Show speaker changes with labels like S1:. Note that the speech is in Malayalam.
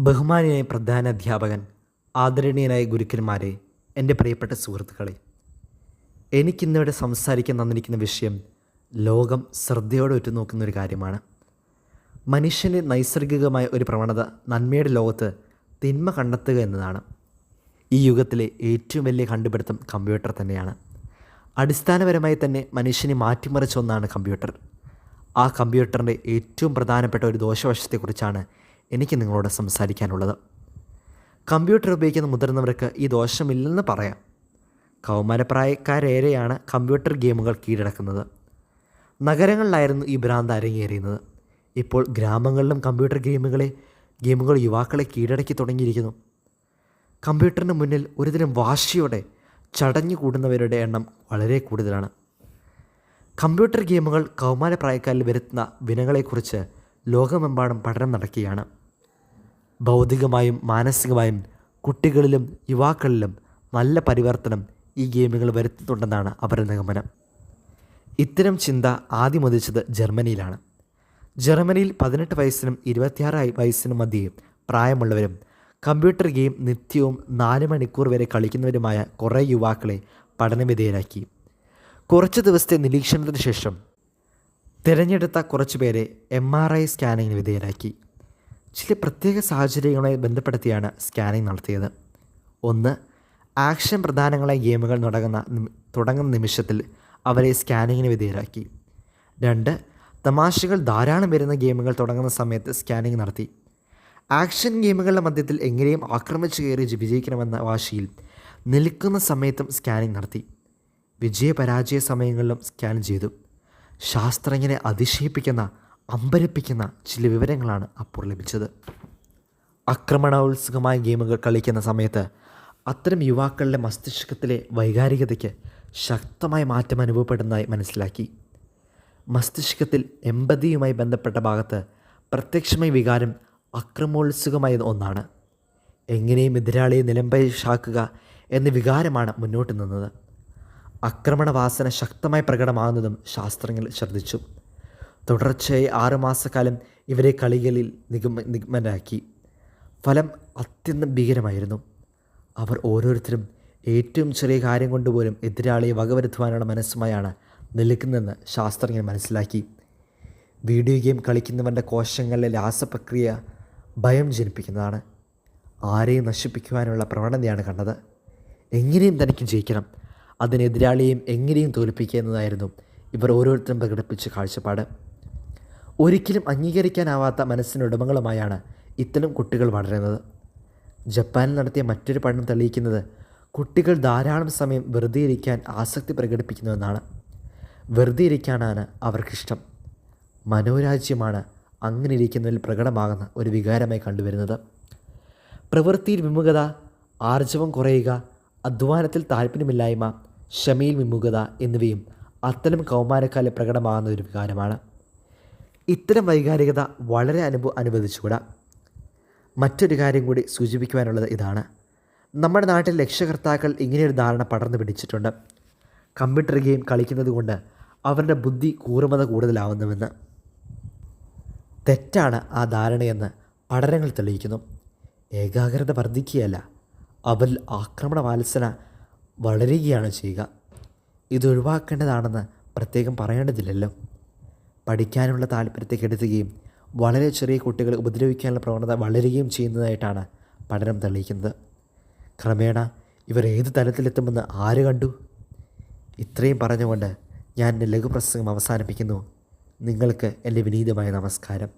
S1: ബഹുമാനിയായ പ്രധാന അധ്യാപകൻ ആദരണീയനായ ഗുരുക്കന്മാരെ എന്റെ പ്രിയപ്പെട്ട സുഹൃത്തുക്കളെ എനിക്കിന്നിവിടെ സംസാരിക്കാൻ തന്നിരിക്കുന്ന വിഷയം ലോകം ശ്രദ്ധയോടെ ഉറ്റുനോക്കുന്ന ഒരു കാര്യമാണ്. മനുഷ്യന്റെ നൈസർഗികമായ ഒരു പ്രവണത നന്മയുടെ ലോകത്ത് തിന്മ കണ്ടെത്തുക എന്നതാണ്. ഈ യുഗത്തിലെ ഏറ്റവും വലിയ കണ്ടുപിടുത്തം കമ്പ്യൂട്ടർ തന്നെയാണ്. അടിസ്ഥാനപരമായി തന്നെ മനുഷ്യനെ മാറ്റിമറിച്ച ഒന്നാണ് കമ്പ്യൂട്ടർ. ആ കമ്പ്യൂട്ടറിന്റെ ഏറ്റവും പ്രധാനപ്പെട്ട ഒരു ദോഷവശത്തെക്കുറിച്ചാണ് എനിക്ക് നിങ്ങളോട് സംസാരിക്കാനുള്ളത്. കമ്പ്യൂട്ടർ ഉപയോഗിക്കുന്ന മുതിർന്നവർക്ക് ഈ ദോഷമില്ലെന്ന് പറയാം. കൗമാരപ്രായക്കാരേറെയാണ് കമ്പ്യൂട്ടർ ഗെയിമുകൾ കീഴടക്കുന്നത്. നഗരങ്ങളിലായിരുന്നു ഈ ഭ്രാന്ത് അരങ്ങേറിയുന്നത് ഇപ്പോൾ ഗ്രാമങ്ങളിലും കമ്പ്യൂട്ടർ ഗെയിമുകളെ ഗെയിമുകൾ യുവാക്കളെ കീഴടക്കി തുടങ്ങിയിരിക്കുന്നു. കമ്പ്യൂട്ടറിന് മുന്നിൽ ഒരുതരം വാശിയോടെ ചടഞ്ഞു കൂടുന്നവരുടെ എണ്ണം വളരെ കൂടുതലാണ്. കമ്പ്യൂട്ടർ ഗെയിമുകൾ കൗമാരപ്രായക്കാരിൽ വരുത്തുന്ന വിനകളെക്കുറിച്ച് ലോകമെമ്പാടും പഠനം നടക്കുകയാണ്. ഭൗതികമായും മാനസികമായും കുട്ടികളിലും യുവാക്കളിലും നല്ല പരിവർത്തനം ഈ ഗെയിമുകൾ വരുത്തുന്നുണ്ടെന്നാണ് അവരുടെ നിഗമനം. ഇത്തരം ചിന്ത ആദ്യം ഉദിച്ചത് ജർമ്മനിയിലാണ്. ജർമ്മനിയിൽ പതിനെട്ട് വയസ്സിനും ഇരുപത്തിയാറ് വയസ്സിനും മധ്യേ പ്രായമുള്ളവരും കമ്പ്യൂട്ടർ ഗെയിം നിത്യവും നാല് മണിക്കൂർ വരെ കളിക്കുന്നവരുമായ കുറേ യുവാക്കളെ പഠനവിധേയരാക്കി. കുറച്ച് ദിവസത്തെ നിരീക്ഷണത്തിന് ശേഷം തിരഞ്ഞെടുത്ത കുറച്ചുപേരെ എം ആർ ഐ സ്കാനിങ്ങിന് വിധേയരാക്കി. ചില പ്രത്യേക സാഹചര്യങ്ങളുമായി ബന്ധപ്പെടുത്തിയാണ് സ്കാനിങ് നടത്തിയത്. ഒന്ന് ആക്ഷൻ പ്രധാനങ്ങളായ ഗെയിമുകൾ തുടങ്ങുന്ന തുടങ്ങുന്ന നിമിഷത്തിൽ അവരെ സ്കാനിങ്ങിന് വിധേയരാക്കി. രണ്ട് തമാശകൾ ധാരാളം വരുന്ന ഗെയിമുകൾ തുടങ്ങുന്ന സമയത്ത് സ്കാനിങ് നടത്തി. ആക്ഷൻ ഗെയിമുകളുടെ മധ്യത്തിൽ എങ്ങനെയും ആക്രമിച്ചു കയറി വിജയിക്കണമെന്ന വാശിയിൽ നിൽക്കുന്ന സമയത്തും സ്കാനിങ് നടത്തി. വിജയപരാജയ സമയങ്ങളിലും സ്കാൻ ചെയ്തു. ശാസ്ത്രജ്ഞനെ അതിശയിപ്പിക്കുന്ന അമ്പരപ്പിക്കുന്ന ചില വിവരങ്ങളാണ് അപ്പോൾ ലഭിച്ചത്. ആക്രമണോത്സുകമായ ഗെയിമുകൾ കളിക്കുന്ന സമയത്ത് അത്തരം യുവാക്കളുടെ മസ്തിഷ്കത്തിലെ വൈകാരികതയ്ക്ക് ശക്തമായ മാറ്റം അനുഭവപ്പെടുന്നതായി മനസ്സിലാക്കി. മസ്തിഷ്കത്തിൽ എമ്പതിയുമായി ബന്ധപ്പെട്ട ഭാഗത്ത് പ്രത്യക്ഷമായ വികാരം അക്രമോത്സുകമായ ഒന്നാണ്. എങ്ങനെയും എതിരാളിയെ നിലംപരിശാക്കുക എന്ന വികാരമാണ് മുന്നോട്ട് നിന്നത്. ആക്രമണവാസന ശക്തമായി പ്രകടമാകുന്നതും ശാസ്ത്രങ്ങൾ ശ്രദ്ധിച്ചു. തുടർച്ചയായി ആറുമാസക്കാലം ഇവരെ കളികളിൽ നിഗമ നിഗമനാക്കി. ഫലം അത്യന്തം ഭീകരമായിരുന്നു. അവർ ഓരോരുത്തരും ഏറ്റവും ചെറിയ കാര്യം കൊണ്ടുപോലും എതിരാളിയെ വകവരുത്തുവാനുള്ള മനസ്സുമായാണ് നിൽക്കുന്നതെന്ന് ശാസ്ത്രജ്ഞർ മനസ്സിലാക്കി. വീഡിയോ ഗെയിം കളിക്കുന്നവന്റെ കോശങ്ങളിലെ രാസപ്രക്രിയ ഭയം ജനിപ്പിക്കുന്നതാണ്. ആരെയും നശിപ്പിക്കുവാനുള്ള പ്രവണതയാണ് കണ്ടത്. എങ്ങനെയും തനിക്ക് ജയിക്കണം. അതിനെതിരാളിയെയും എങ്ങനെയും തോൽപ്പിക്കുക എന്നതായിരുന്നു ഇവർ ഓരോരുത്തരും പ്രകടിപ്പിച്ച കാഴ്ചപ്പാട്. ഒരിക്കലും അംഗീകരിക്കാനാവാത്ത മനസ്സിനുടമകളുമായാണ് ഇത്തരം കുട്ടികൾ വളരുന്നത്. ജപ്പാനിൽ നടത്തിയ മറ്റൊരു പഠനം തെളിയിക്കുന്നത് കുട്ടികൾ ധാരാളം സമയം വെറുതെ ഇരിക്കാൻ ആസക്തി പ്രകടിപ്പിക്കുന്നുവെന്നാണ് വെറുതെ ഇരിക്കാനാണ് അവർക്കിഷ്ടം. മനോരാജ്യമാണ് അങ്ങനെ ഇരിക്കുന്നതിൽ പ്രകടമാകുന്ന ഒരു വികാരമായി കണ്ടുവരുന്നത്. പ്രവൃത്തിയിൽ വിമുഖത ആർജവം കുറയുക അധ്വാനത്തിൽ താല്പര്യമില്ലായ്മ ക്ഷമയിൽ വിമുഖത എന്നിവയും അത്തരം കൗമാരക്കാലിൽ പ്രകടമാകുന്ന ഒരു വികാരമാണ്. ഇത്തരം വൈകാരികത വളരെ അനുഭവ അനുവദിച്ചുകൂടാ. മറ്റൊരു കാര്യം കൂടി സൂചിപ്പിക്കുവാനുള്ളത് ഇതാണ്. നമ്മുടെ നാട്ടിൽ രക്ഷകർത്താക്കൾ ഇങ്ങനെയൊരു ധാരണ പടർന്നു പിടിച്ചിട്ടുണ്ട്. കമ്പ്യൂട്ടർ ഗെയിം കളിക്കുന്നത് കൊണ്ട് അവരുടെ ബുദ്ധി കൂറുമത കൂടുതലാവുന്നുവെന്ന്. തെറ്റാണ് ആ ധാരണയെന്ന് പഠനങ്ങൾ തെളിയിക്കുന്നു. ഏകാഗ്രത വർദ്ധിക്കുകയല്ല. അവൽ ആക്രമണ വാത്സന വളരുകയാണ് ചെയ്യുക. ഇതൊഴിവാക്കേണ്ടതാണെന്ന് പ്രത്യേകം പറയേണ്ടതില്ലല്ലോ. പഠിക്കാനുള്ള താല്പര്യത്തെ കെടുത്തുകയും വളരെ ചെറിയ കുട്ടികളെ ഉപദ്രവിക്കാനുള്ള പ്രവണത വളരുകയും ചെയ്യുന്നതായിട്ടാണ് പഠനം തെളിയിക്കുന്നത്. ക്രമേണ ഇവർ ഏത് തലത്തിലെത്തുമെന്ന് ആര് കണ്ടു? ഇത്രയും പറഞ്ഞുകൊണ്ട് ഞാൻ എന്റെ ലഘുപ്രസംഗം അവസാനിപ്പിക്കുന്നു. നിങ്ങൾക്ക് എന്റെ വിനീതമായ നമസ്കാരം.